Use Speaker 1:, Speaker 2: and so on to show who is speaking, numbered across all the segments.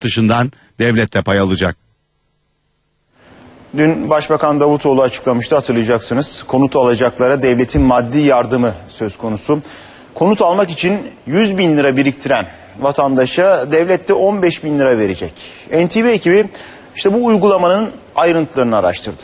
Speaker 1: dışından devlet de pay alacak.
Speaker 2: Dün Başbakan Davutoğlu açıklamıştı hatırlayacaksınız. Konut alacaklara devletin maddi yardımı söz konusu. Konut almak için 100 bin lira biriktiren vatandaşa devlet de 15 bin lira verecek. NTV ekibi işte bu uygulamanın ayrıntılarını araştırdı.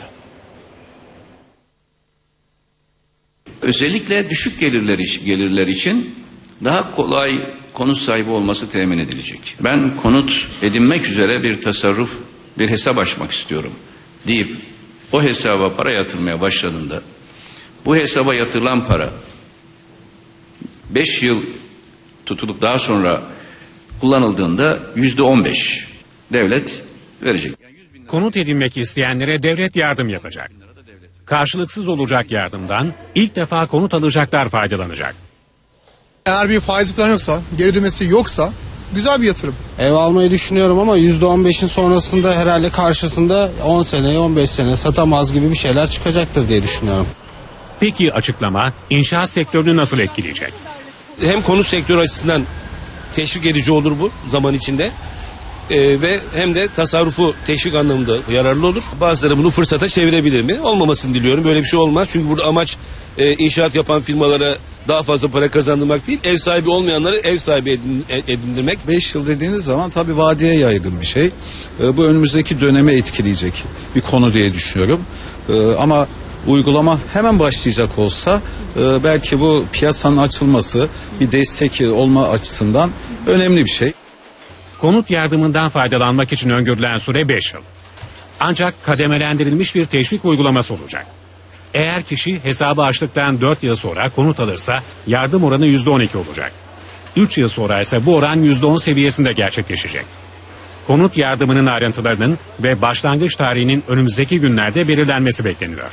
Speaker 3: Özellikle düşük gelirler, gelirler için daha kolay konut sahibi olması temin edilecek. Ben konut edinmek üzere bir tasarruf, bir hesap açmak istiyorum deyip o hesaba para yatırmaya başladığında bu hesaba yatırılan para 5 yıl tutulup daha sonra kullanıldığında yüzde 15 devlet verecek.
Speaker 4: Konut edinmek isteyenlere devlet yardım yapacak. Karşılıksız olacak yardımdan ilk defa konut alacaklar faydalanacak.
Speaker 5: Eğer bir faizi falan yoksa, geri dönmesi yoksa güzel bir yatırım.
Speaker 6: Ev almayı düşünüyorum ama %15'in sonrasında herhalde karşısında 10 sene 15 sene satamaz gibi bir şeyler çıkacaktır diye düşünüyorum.
Speaker 4: Peki açıklama inşaat sektörünü nasıl etkileyecek?
Speaker 7: hem konut sektörü açısından teşvik edici olur bu zaman içinde. Ee, ve hem de tasarrufu teşvik anlamında yararlı olur. Bazıları bunu fırsata çevirebilir mi? Olmamasını diliyorum. Böyle bir şey olmaz. Çünkü burada amaç e, inşaat yapan firmalara daha fazla para kazandırmak değil, ev sahibi olmayanları ev sahibi edin- e, edindirmek.
Speaker 8: 5 yıl dediğiniz zaman tabii vadeye yaygın bir şey. Ee, Bu önümüzdeki döneme etkileyecek bir konu diye düşünüyorum. Ee, Ama uygulama hemen başlayacak olsa e, belki bu piyasanın açılması bir destek olma açısından önemli bir şey.
Speaker 4: Konut yardımından faydalanmak için öngörülen süre 5 yıl. Ancak kademelendirilmiş bir teşvik uygulaması olacak. Eğer kişi hesabı açtıktan 4 yıl sonra konut alırsa yardım oranı %12 olacak. 3 yıl sonra ise bu oran %10 seviyesinde gerçekleşecek. Konut yardımının ayrıntılarının ve başlangıç tarihinin önümüzdeki günlerde belirlenmesi bekleniyor.